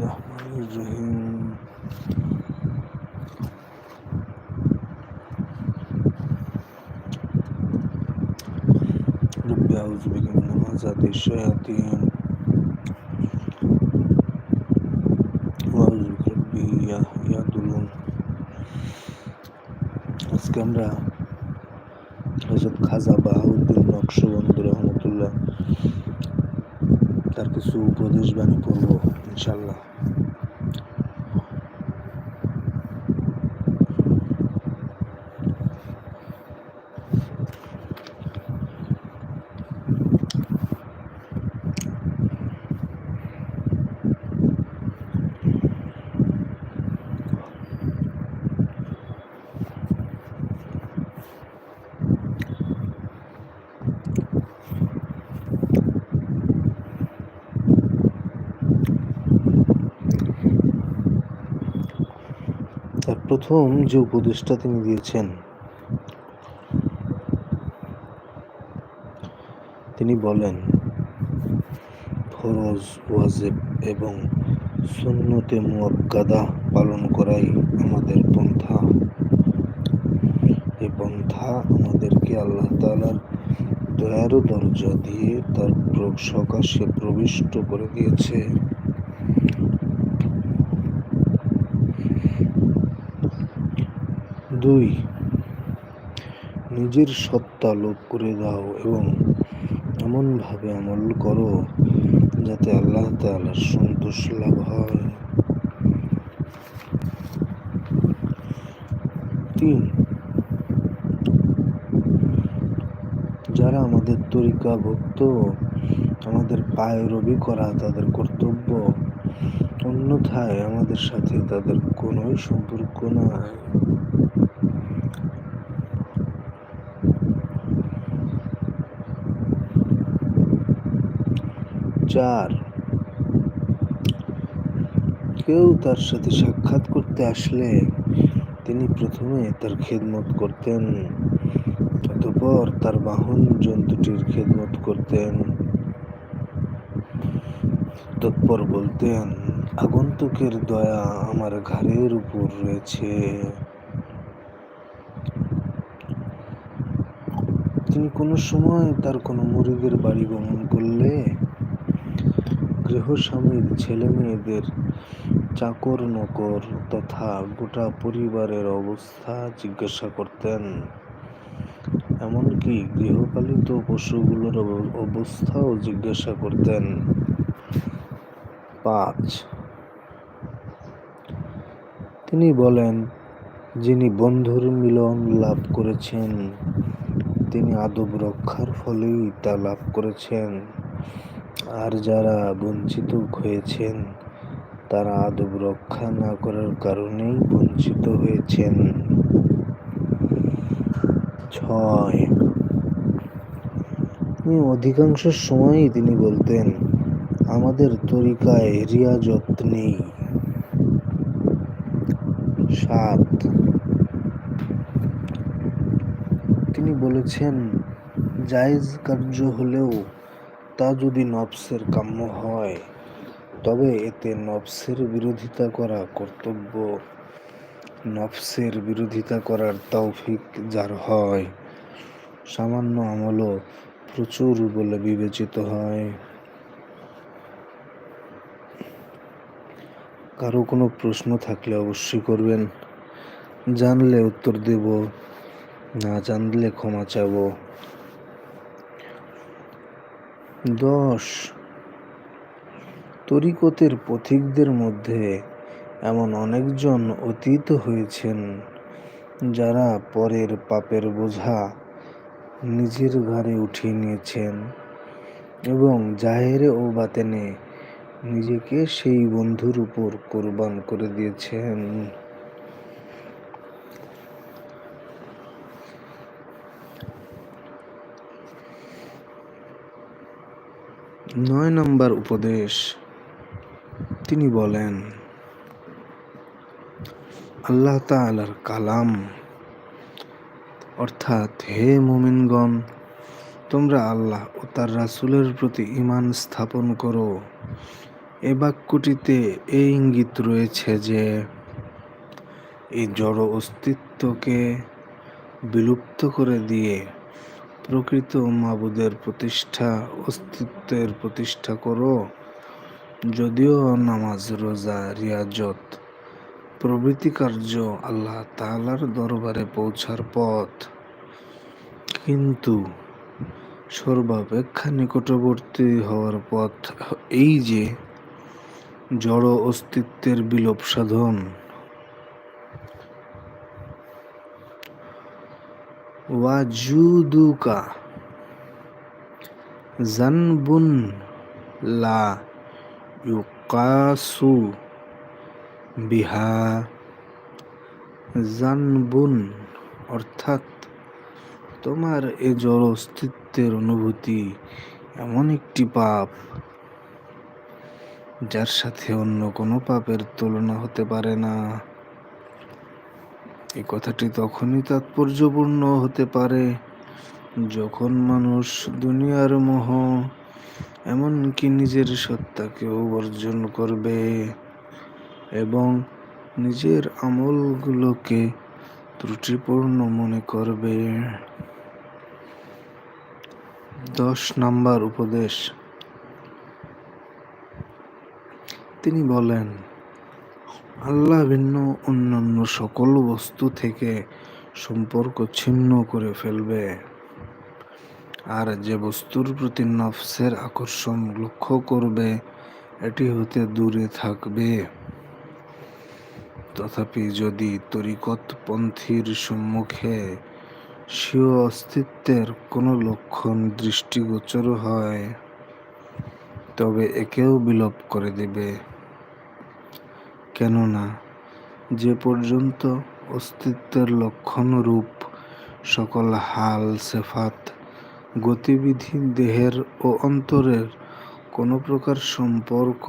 الرحمن الرحيم رب أعوذ بك من همزات الشياطين وأعوذ بك ربي يهدون আজকে আমরা হজরত খাজা বাহাউদ্দিন নকশবন্দ রহমতুল্লাহ তার কিছু উপদেশ বাণী করব ইনশাল্লাহ। প্রথম যে উপদেশটা তিনি দিয়েছেন, তিনি বলেন, ফরজ, ওয়াজেব এবং সুন্নতে মুয়াক্কাদা পালন করাই আমাদের পন্থা। এই পন্থা আমাদেরকে আল্লাহ তাআলার দয়ারও দরজা দিয়ে তার সকাশে প্রবিষ্ট করে দিয়েছে। দুই। নিজের সত্তা লোপ করে দাও এবং এমনভাবে আমল করো যাতে আল্লাহ তাআলার সন্তোষ লাভ হয়। তিন। যারা আমাদের তরিকা ভক্ত আমাদের পায়রবি করা তাদের কর্তব্য, অন্যথায় আমাদের সাথে তাদের কোনোই সম্পর্ক নাই। চার কেউ তার সাথে সাক্ষাৎ করতে আসলে তিনি প্রথমে তার খেদমত করতেন, অতঃপর তার বাহন জন্তুটির খেদমত করতেন। তৎপর বলতেন, আগন্তুকের দয়া আমার ঘাড়ের উপর রয়েছে। তিনি কোনো সময় তার কোনো মুরিদের বাড়ি গমন করলে গৃহস্বামীর ছেলে মেয়েদের চাকর নকর তথা গোটা পরিবারের অবস্থা জিজ্ঞাসা করতেন। এমনকি গৃহপালিত পশুগুলোর অবস্থাও জিজ্ঞাসা করতেন। পাঁচ। তিনি বলেন, যিনি বন্ধুর মিলন লাভ করেছেন, তিনি আদব রক্ষার ফলেই তা লাভ করেছেন। আর যারা বঞ্চিত হয়েছেন, তারা আদব রক্ষা না করার কারণেই বঞ্চিত হয়েছেন। ছয়। অধিকাংশ সময়ই তিনি বলতেন, আমাদের তরিকায় রিয়াজত নেই। সাত। তিনি বলেছেন, জায়েজ কার্য হলেও তা যদি নফসের কাম্য হয়, তবে এতে নফসের বিরোধিতা করা কর্তব্য। নফসের বিরোধিতা করার তৌফিক যার হয়, সামান্য আমলও প্রচুর বলে বিবেচিত হয়। কারও কোনো প্রশ্ন থাকলে অবশ্যই করবেন। জানলে উত্তর দেব, না জানলে ক্ষমা চাব। দশ। তরিকতের পথিকদের মধ্যে এমন অনেকজন অতীত হয়েছেন যারা পরের পাপের বোঝা নিজের ঘাড়ে উঠিয়ে নিয়েছেন এবং জাহেরে ও বাতেনে নিজেকে সেই বন্ধুর উপর কোরবান করে দিয়েছেন। নয় নম্বর উপদেশ। তিনি বলেন, আল্লাহ তালার কালাম, অর্থাৎ হে মোমিনগণ, তোমরা আল্লাহ ও তার রাসুলের প্রতি ইমান স্থাপন করো। এ বাক্যটিতে এই ইঙ্গিত রয়েছে যে, এই জড় অস্তিত্বকে বিলুপ্ত করে দিয়ে প্রকৃত মাবুদের প্রতিষ্ঠা, অস্তিত্বের প্রতিষ্ঠা করো। যদিও নামাজ, রোজা, রিয়াজত, প্রভৃতি কার্য আল্লাহ তালার দরবারে পৌঁছার পথ। কিন্তু সর্বাপেক্ষা নিকটবর্তী হওয়ার পথ এই যে, জড় অস্তিত্বের বিলোপ সাধন। ওয়াজুদুকা জানবুন লা ইউকাসু বিহা জানবুন অর্থাৎ তোমার এ জড় অস্তিত্বের অনুভূতি এমন একটি পাপ যার সাথে অন্য কোনো পাপের তুলনা হতে পারে না। এই কথাটি তখনই তাৎপর্যপূর্ণ হতে পারে যখন মানুষ দুনিয়ার মোহ, এমনকি নিজের সত্তাকেও বর্জন করবে এবং নিজের আমলগুলোকে ত্রুটিপূর্ণ মনে করবে। দশ নাম্বার উপদেশ। তিনি বলেন আল্লাহ ভিন্ন অন্যান্য সকল বস্তু থেকে সম্পর্ক ছিন্ন করে ফেলবে। আর যে বস্তুর প্রতি নফসের আকর্ষণ লক্ষ্য করবে, এটি হতে দূরে থাকবে। তথাপি যদি তরিকতপন্থীর সম্মুখে স্বীয় অস্তিত্বের কোনো লক্ষণ দৃষ্টিগোচর হয়, তবে একেও বিলোপ করে দেবে। কেননা যে পর্যন্ত অস্তিত্বের লক্ষণ রূপ সকল হাল, সেফাত, গতিবিধি, দেহের ও অন্তরের কোনো প্রকার সম্পর্ক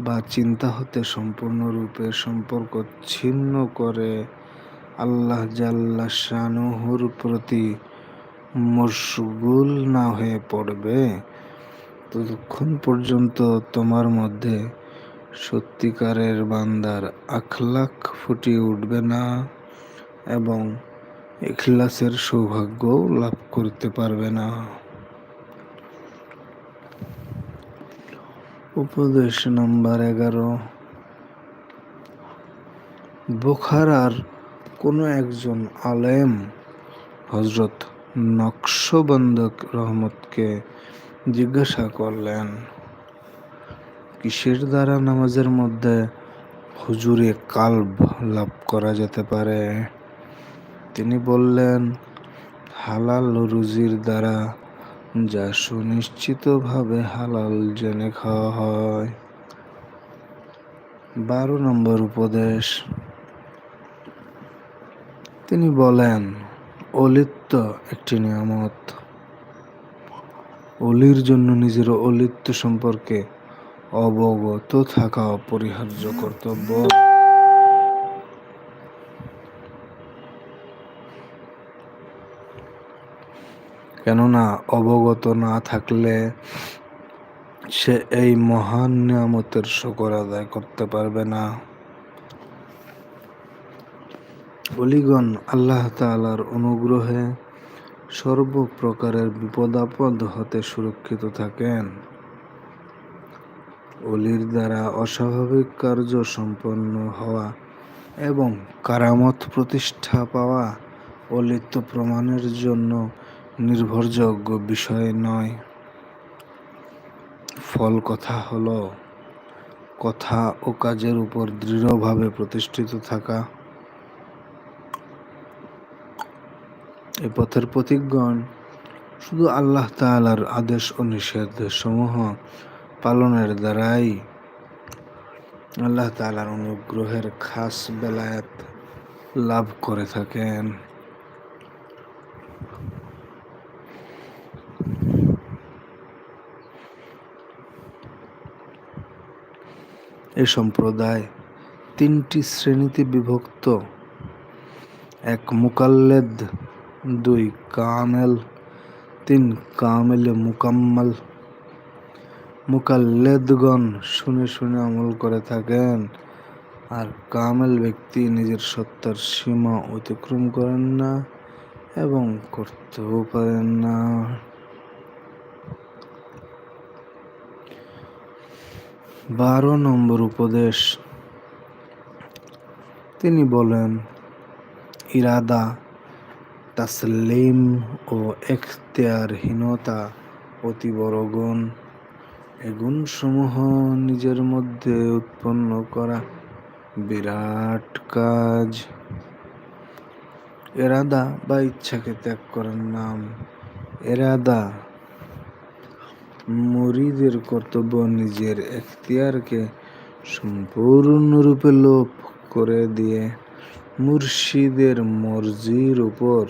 বা চিন্তা হতে সম্পূর্ণরূপে সম্পর্ক ছিন্ন করে, আল্লাহ জাল্লা শানুহুর প্রতি মশগুল না হয়ে পড়বে, ততক্ষণ পর্যন্ত তোমার মধ্যে সত্যিকারের বান্দার আখলাখ ফুটিয়ে উঠবে না এবং ইখলাসের সৌভাগ্য লাভ করতে পারবে না। উপদেশ নাম্বার এগারো। বোখারার কোনো একজন আলেম হজরত নকশবন্দক রহমতকে জিজ্ঞাসা করলেন কিসের দ্বারা নামাজের মধ্যে হুজুরে কাল্ব লাভ করা যেতে পারে? তিনি বললেন, হালাল রুজির দ্বারা যা সুনিশ্চিতভাবে হালাল জেনে খাওয়া হয়। বারো নম্বর উপদেশ। তিনি বলেন, অলিত্ব একটি নিয়ামত। অলির জন্য নিজের অলিত্ব সম্পর্কে অবগত থাকা অপরিহার্য কর্তব্য। কেননা অবগত না থাকলে সে এই মহান নিয়ামতের শকর আদায় করতে পারবে না। অলিগণ আল্লাহ তালার অনুগ্রহে সর্বপ্রকারের বিপদাপদ হতে সুরক্ষিত থাকেন। অলির দ্বারা অস্বাভাবিক কার্য সম্পন্ন হওয়া এবং কারামত প্রতিষ্ঠা পাওয়া অলিত্ব প্রমাণের জন্য নির্ভরযোগ্য বিষয় নয়। ফল কথা হল, কথা ও কাজের উপর দৃঢ়ভাবে প্রতিষ্ঠিত থাকা। এ পথের প্রতিজ্ঞণ শুধু আল্লাহ তালার আদেশ ও নিষেধ সমূহ পালনের দ্বারাই আল্লাহ তালার অনুগ্রহের খাস বেলায়াত লাভ করে থাকেন। এ সম্প্রদায় তিনটি শ্রেণীতে বিভক্ত। এক মুকাল্লেদ, দুই কামেল, তিন কামেল মুকাম্মাল। মুকাল্লেদগণ শুনে শুনে আমল করে থাকেন। আর কামেল ব্যক্তি নিজের সত্তার সীমা অতিক্রম করেন না এবং করতেও পারেন না। বারো নম্বর উপদেশ। তিনি বলেন, ইরাদা, তাসলিম ও এখতিয়ারহীনতা অতি বড় গুণ। এ গুণসমূহ নিজের মধ্যে উৎপন্ন করা বিরাট কাজ। এরাদা বা ইচ্ছাকে ত্যাগ করার নাম। এরাদা মরিদের কর্তব্য নিজের এখতিয়ারকে সম্পূর্ণরূপে লোপ করে দিয়ে মুর্শিদের মর্জির উপর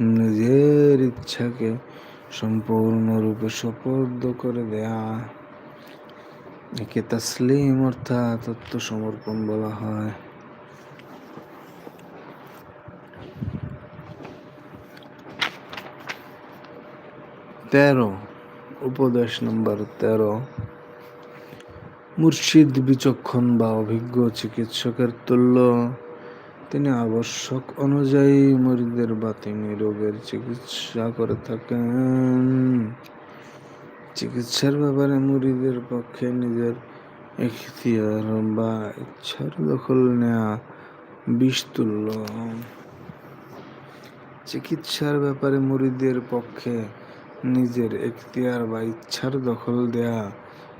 নিজের ইচ্ছাকে সম্পূর্ণরূপে সপর্দ করে দেয়া। একে তসলিম অর্থাৎ আত্মসমর্পণ বলা হয়। তেরো, উপদেশ নম্বর তেরো। মুর্শিদ বিচক্ষণ বা অভিজ্ঞ চিকিৎসকের তুল্য। তিনি আবশ্যক অনুযায়ী মরিদের বা তিনি রোগের চিকিৎসা করে থাকেন। চিকিৎসার ব্যাপারে মুরিদের পক্ষে নিজের এখতিয়ার বা ইচ্ছার দখল নেওয়া বিষ তুল্য চিকিৎসার ব্যাপারে মুরিদের পক্ষে নিজের এখতিয়ার বা ইচ্ছার দখল দেয়া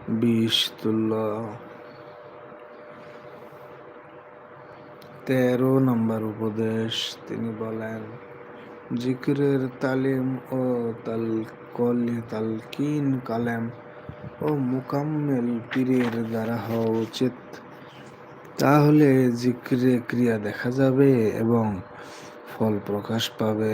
বিষ তেরো নম্বর উপদেশ, তিনি বলেন, জিকিরের তালিম ও তাল কলি তালকিন কালেম ও মোকাম্মেল পীরের দ্বারা হওয়া উচিত। তাহলে জিক্রে ক্রিয়া দেখা যাবে এবং ফল প্রকাশ পাবে।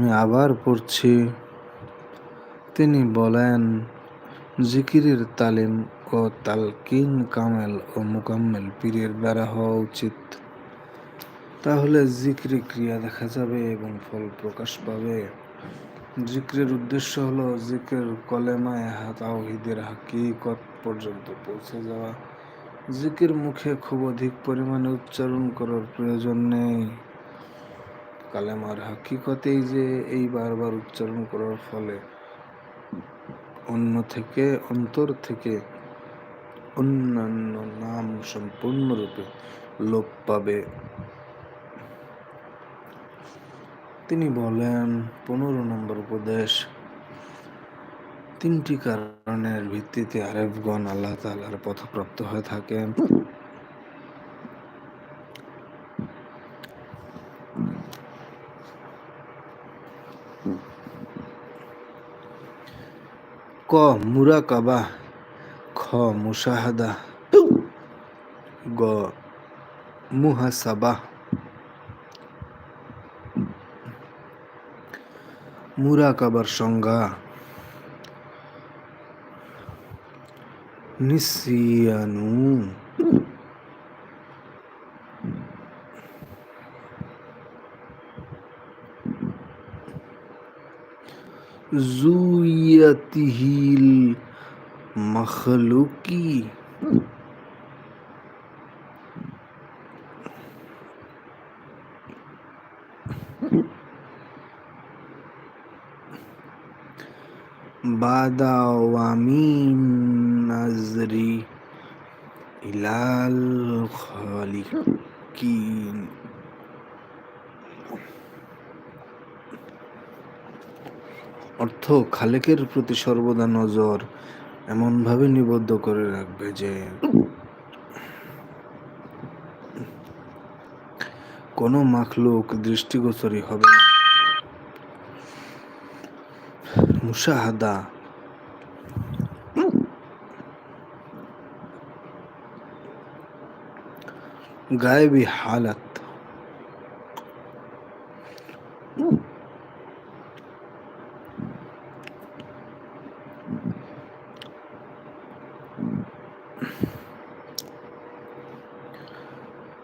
আমি আবার পড়ছি। তিনি বলেন, জিকিরের তালিম ও তালকিন কামেল ও মুকাম্মেল পীরের দ্বারা হওয়া উচিত। তাহলে জিক্রি ক্রিয়া দেখা যাবে এবং ফল প্রকাশ পাবে। জিক্রের উদ্দেশ্য হলো জিক্রের কলেমায় তাওহিদের হাকিকত পর্যন্ত পৌঁছে যাওয়া। জিকির মুখে খুব অধিক পরিমাণে উচ্চারণ করার প্রয়োজন নেই। কালেমার হাকিকতেই যে এই বারবার উচ্চারণ করার ফলে অন্য থেকে, অন্তর থেকে অন্যান্য নাম সম্পূর্ণরূপে লোপ পাবে। তিনি বলেন, পনেরো নম্বর উপদেশ, তিনটি কারণের ভিত্তিতে আরেফগণ আল্লাহ তালার পথপ্রাপ্ত হয়ে থাকেন। ক মুরাকাবা খ মুশাহাদা গ মুহাসাবা। মুরাকাবার সংজ্ঞা নিসিয়ানু। رؤيته المخلوق بعد عوامي نظري إلى الخالقين অর্থ খালেকের প্রতি সর্বদা নজর এমনভাবে নিবদ্ধ করে রাখবে যে কোনো মাখলুক দৃষ্টিগোচরই হবে না। মুসাহাদা গায়েবী হালাত।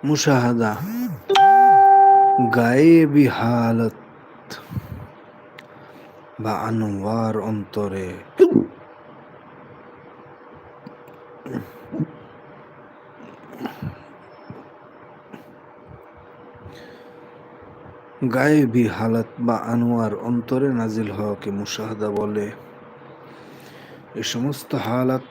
মুশাহাদা। গায়েবী হালত বা আনোয়ার অন্তরে। গায়েবী হালাত বা আনোয়ার অন্তরে নাজিল হওয়াকে মুশাহাদা বলে। এ সমস্ত হালাত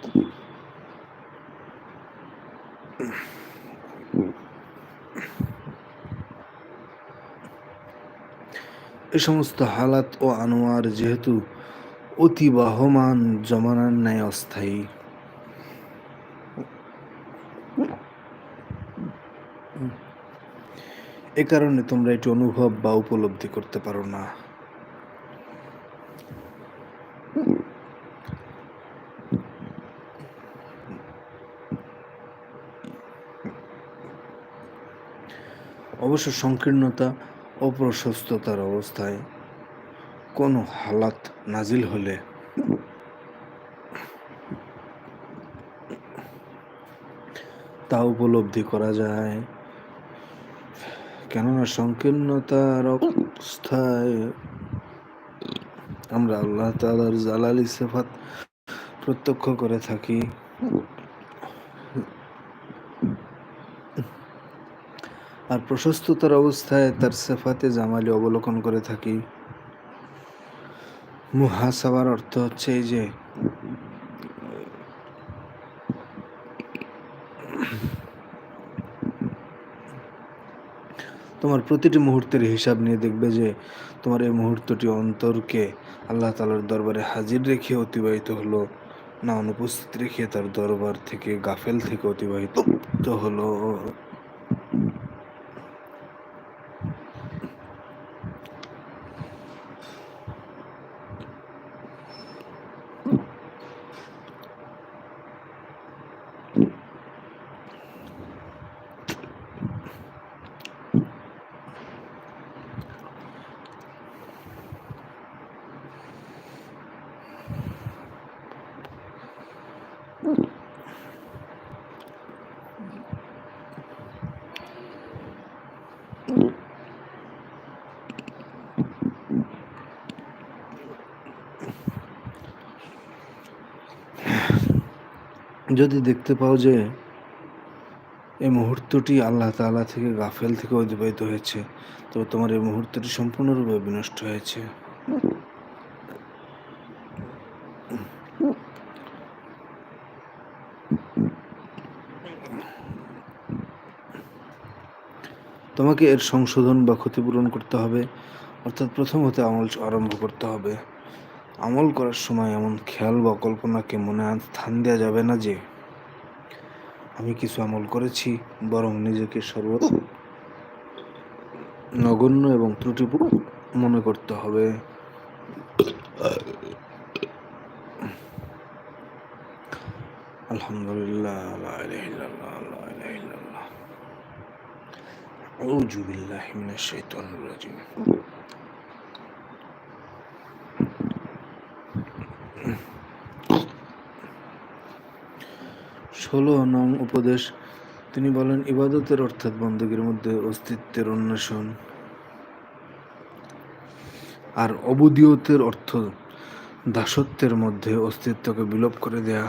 এ সমস্ত হালাত ও আনোয়ার যেহেতু অতি বাহমান, জমানার ন্যায় অস্থায়ী। এ কারণে তোমরা এটি অনুভব বা উপলব্ধি করতে পারো না। অবশ্য সংকীর্ণতা ও প্রশস্ততার অবস্থায় কোনো হালাত নাজিল হলে তা উপলব্ধি করা যায়। কেননা সংকীর্ণতার অবস্থায় আমরা আল্লাহ তালার জালালি সেফাত প্রত্যক্ষ করে থাকি। আর প্রশস্ততার অবস্থায় তার সেফাতে জামালি অবলোকন করে থাকি। মুহাসাবার অর্থ হচ্ছে এই যে, তোমার প্রতিটি মুহূর্তের হিসাব নিয়ে দেখবে যে তোমার এই মুহূর্তটি অন্তরকে আল্লাহ তালার দরবারে হাজির রেখে অতিবাহিত হলো, না অনুপস্থিত রেখে তার দরবার থেকে গাফেল থেকে অতিবাহিত হলো। যদি দেখতে পাও যে এই মুহূর্তটি আল্লাহ তাআলা থেকে, গাফেল থেকে অতিবাহিত হয়েছে, তবে তোমার এই মুহূর্তটি সম্পূর্ণরূপে বিনষ্ট হয়েছে। তোমাকে এর সংশোধন বা ক্ষতিপূরণ করতে হবে, অর্থাৎ প্রথম হতে আমল আরম্ভ করতে হবে। আমল করার সময় এমন খেয়াল বা কল্পনাকে মনে স্থান দেওয়া যাবে না যে, আমি কিছু আমল করেছি, বরং নিজেকে সর্ব নগণ্য এবং ত্রুটিপূর্ণ মনে করতে হবে। আলহামদুলিল্লাহ ষোলো নং উপদেশ। তিনি বলেন, ইবাদতের অর্থাৎ বন্দীগীর মধ্যে অস্তিত্বের অন্বেষণ। আর অবুদিয়তের অর্থ দাসত্বের মধ্যে অস্তিত্বকে বিলোপ করে দেয়া।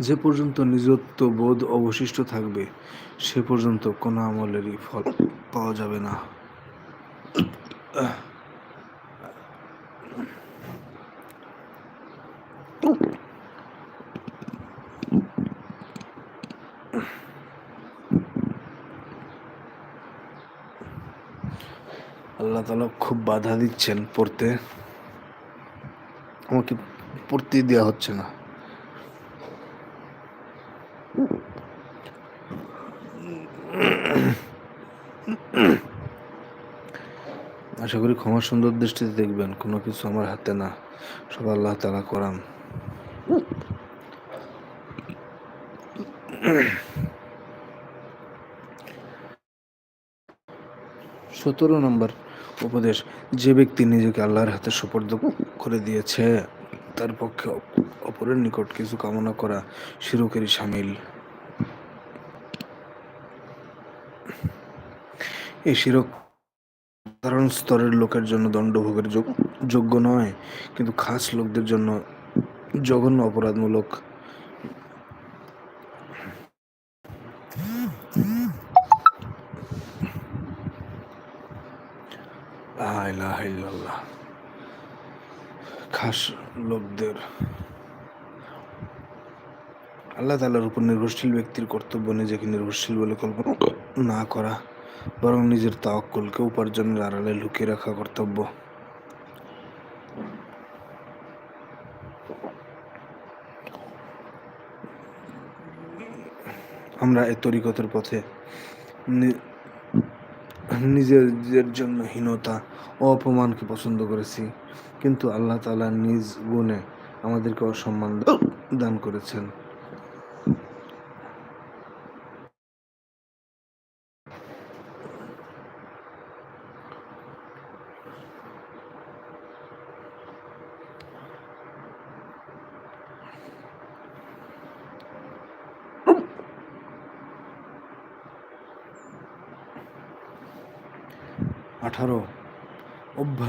যে পর্যন্ত নিজত্ব বোধ অবশিষ্ট থাকবে, সে পর্যন্ত কোনো আমলেরই ফল পাওয়া যাবে না। তালা খুব বাধা দিচ্ছেন পড়তে। আমাকে পড়তে দেওয়া হচ্ছে না। আশা করি ক্ষমা সুন্দর দৃষ্টিতে দেখবেন, কোনো কিছু আমার হাতে না। সব আল্লাহ তালা করান। সতেরো নম্বর। উপদেশ যে ব্যক্তি নিজেকে আল্লাহর হাতে সুপর্দ করে দিয়েছে, তার পক্ষে অপরের নিকট কিছু কামনা করা শিরকেরই সামিল। এই শিরক সাধারণ স্তরের লোকের জন্য দণ্ডভোগের যোগ্য নয়, কিন্তু খাস লোকদের জন্য জঘন্য অপরাধমূলক খাস লোকদের আল্লাহ তালার উপর নির্ভরশীল ব্যক্তির কর্তব্য নিজেকে নির্ভরশীল বলে কল্পনা না করা, বরং নিজের তাওয়াক্কুলকে উপার্জনের আড়ালে লুকিয়ে রাখা কর্তব্য। আমরা এই তরিকতের পথে নিজেদের জন্য হীনতা ও অপমানকে পছন্দ করেছি। কিন্তু আল্লাহ তালা নিজ গুণে আমাদেরকে অসম্মান দান করেছেন।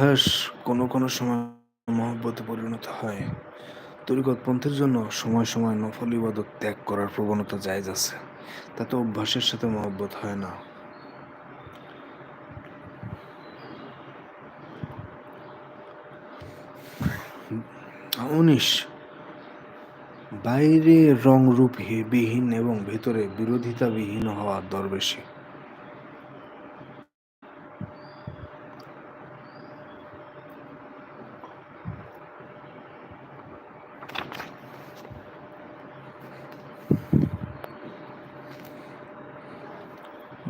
অভ্যাস কোনো কোনো সময় মহব্বতে পরিণত হয়। তরিকত পন্থের জন্য সময় সময় নফল ইবাদত ত্যাগ করার প্রবণতা জায়জ আছে। তাতে অভ্যাসের সাথে মহব্বত হয় না। উনিশ। বাইরে রং রূপ বিহীন এবং ভেতরে বিরোধিতাবিহীন হওয়ার দর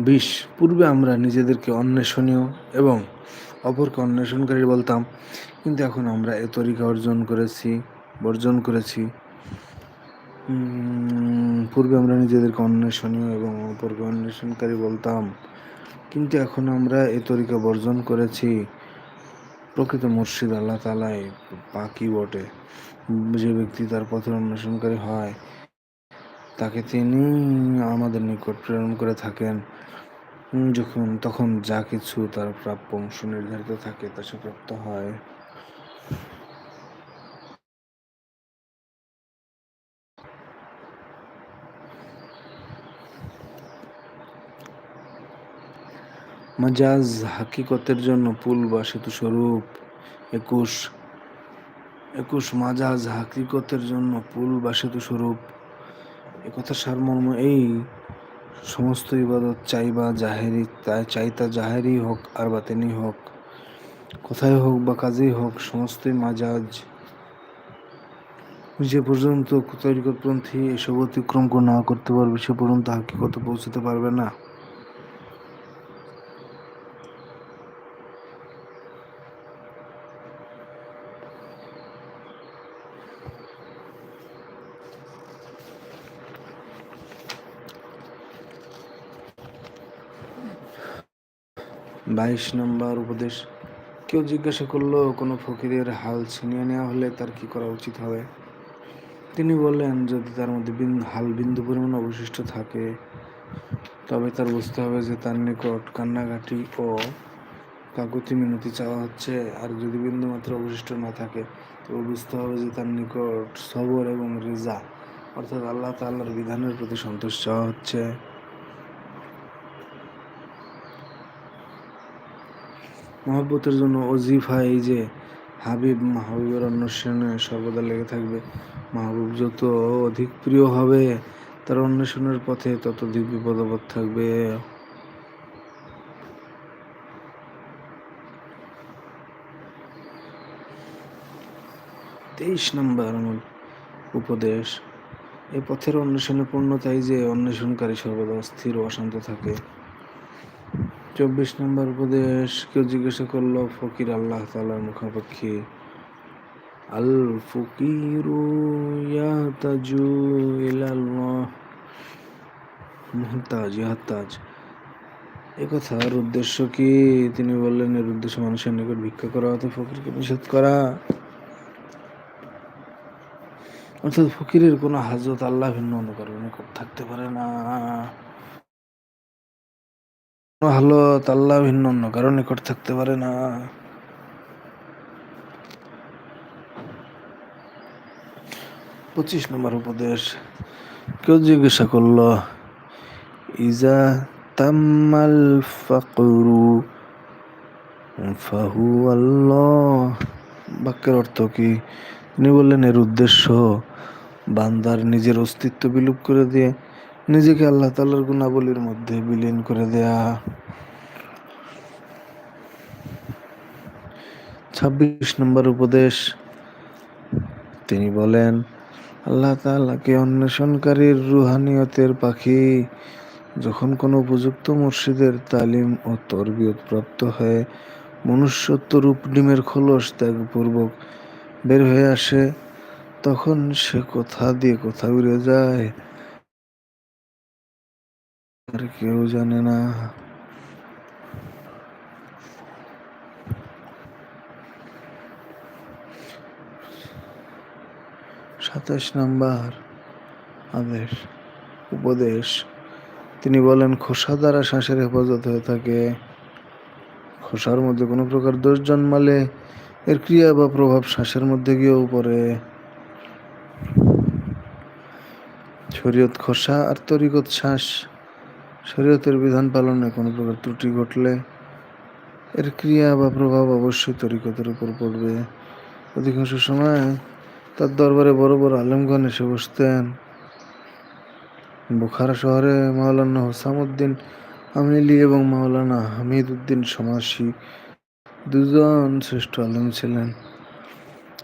বেশি, পূর্বে আমরা নিজেদেরকে অন্বেষণীয় এবং অপরকে অন্বেষণকারী বলতাম, কিন্তু এখন আমরা এ তরিকা অর্জন করেছি, বর্জন করেছি। পূর্বে আমরা নিজেদেরকে অন্বেষণীয় এবং অপরকে অন্বেষণকারী বলতাম, কিন্তু এখন আমরা এ তরিকা বর্জন করেছি। প্রকৃত মুর্শিদ আল্লাহ তালাই পাকি বটে। যে ব্যক্তি তার পথের অন্বেষণকারী হয়, তাকে তিনি আমাদের নিকট প্রেরণ করে থাকেন। যখন, তখন যা কিছু তার প্রাপ্য অংশ নির্ধারিত থাকে, তা সে প্রাপ্ত হয়। মাজাজ হাকিকতের জন্য পুল বা সেতু স্বরূপ একুশ একুশ মাজাজ হাকিকতের জন্য পুল বা সেতু স্বরূপ একথা সারমর্ম এই সমস্ত ইবাদত চাইবা জাহেরি, তাই চাইতা জাহেরি হোক আর বাতেনি হোক। কোথায় হোক বা কাজেই হোক সমস্ত মাজাজ। যে পর্যন্ত তৈরিকতপন্থী এসব অতিক্রম না করতে পারবে, সে পর্যন্ত হাকিকত পৌঁছতে পারবে না। বাইশ নম্বর উপদেশ। কেউ জিজ্ঞাসা করল, কোনো ফকিরের হাল ছিনিয়ে নেওয়া হলে তার কি করা উচিত হবে? তিনি বললেন, যদি তার মধ্যে হাল বিন্দু পরিমাণ অবশিষ্ট থাকে, তবে তার বুঝতে হবে যে তার নিকট কান্নাকাটি ও কাকুতি মিনতি চাওয়া হচ্ছে, আর যদি বিন্দু মাত্র অবশিষ্ট না থাকে, তবে বুঝতে হবে যে তার নিকট সবর এবং রেজা, অর্থাৎ আল্লাহ তাল্লাহর বিধানের প্রতি সন্তোষ চাওয়া হচ্ছে। মহব্বতের জন্য অজিফা এই যে হাবিব মাহবুবের অন্বেষণে সর্বদা লেগে থাকবে। মাহবুব যত অধিক প্রিয় হবে, তার অন্বেষণের পথে তত অধিক বিপদাপদ থাকবে। তেইশ নম্বর উপদেশ। এ পথের অন্বেষণে পূর্ণতাই যে অন্বেষণকারী সর্বদা অস্থির ও অশান্ত থাকে। চব্বিশ নম্বর উপদেশ, কেউ জিজ্ঞাসা করল, ফকির আল্লাহ তালার মুখাপেক্ষী? আল ফকিরু মুহতাজ এ কথার উদ্দেশ্য কি? তিনি বললেন, এর উদ্দেশ্য মানুষের নিকট ভিক্ষা করা হতে ফকিরকে নিষেধ করা। অর্থাৎ ফকিরের কোনো হাজত আল্লাহ ভিন্ন অন্য নিকট থাকতে পারে না। হালত আল্লাহ ভিন্ন, অন্য কারোর নিকট থাকতে পারে না। পঁচিশ নম্বর উপদেশ, কেউ জিজ্ঞাসা করল, ইজা তাম্মাল ফাকরু ফাহু আল্লাহ বাক্যের অর্থ কি? তিনি বললেন, এর উদ্দেশ্য বান্দার নিজের অস্তিত্ব বিলুপ করে দিয়ে নিজেকে আল্লাহ তাল্লার গুণাবলীর মধ্যে বিলীন করে দেয়া। ছাব্বিশ নম্বর উপদেশ, তিনি বলেন, আল্লাহ তাআলাকে অন্বেষণকারীর রুহানিয়তের পাখি। যখন কোনো উপযুক্ত মুর্শিদের তালিম ও তরবিয়ত প্রাপ্ত হয়ে, মনুষ্যত্ব রূপ ডিমের খোলস ত্যাগপূর্বক বের হয়ে আসে, তখন সে কোথা দিয়ে কোথা উড়ে যায়? আর কেউ জানে না। সাতাশ নাম্বার, আদেশ, উপদেশ। তিনি বলেন, খোসা দ্বারা শ্বাসের হেফাজত হয়ে থাকে। খোসার মধ্যে কোনো প্রকার দোষ জন্মালে এর ক্রিয়া বা প্রভাব শ্বাসের মধ্যে গিয়েও পড়ে। শরীয়ত খোসা আর তরিকত শ্বাস শরীয়তের বিধান পালনে কোনো প্রকার ত্রুটি ঘটলে এর ক্রিয়া বা প্রভাব অবশ্যই তরিকতের উপর পড়বে। অধিকাংশ সময় তার দরবারে বড় বড় আলমগণ এসে বসতেন। বুখারা শহরে মাওলানা হোসামুদ্দিন আমিলি এবং মাওলানা হামিদ উদ্দিন সমাসী দুজন শ্রেষ্ঠ আলম ছিলেন।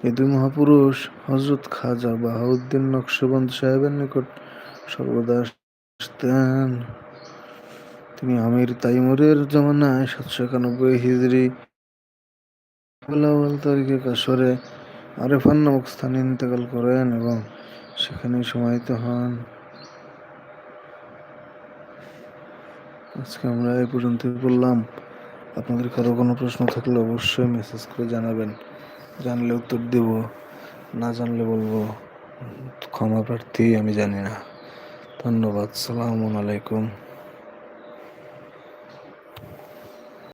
এই দুই মহাপুরুষ হজরত খাজা বাহাউদ্দিন নকশবন্দ সাহেবের নিকট সর্বদা আসতেন। তিনি আমির তাইমুরের জমানায় সাতশো একানব্বই হিজড়ি তারিখে কাশরে আরেফান নামক স্থানে ইন্তেকাল করেন এবং সেখানেই সমাহিত হন। আজকে আমরা এই পর্যন্ত বললাম। আপনাদের কারও কোনো প্রশ্ন থাকলে অবশ্যই মেসেজ করে জানাবেন। জানলে উত্তর দেব, না জানলে বলব, ক্ষমা প্রার্থী আমি জানি না। ধন্যবাদ সালাম আলাইকুম।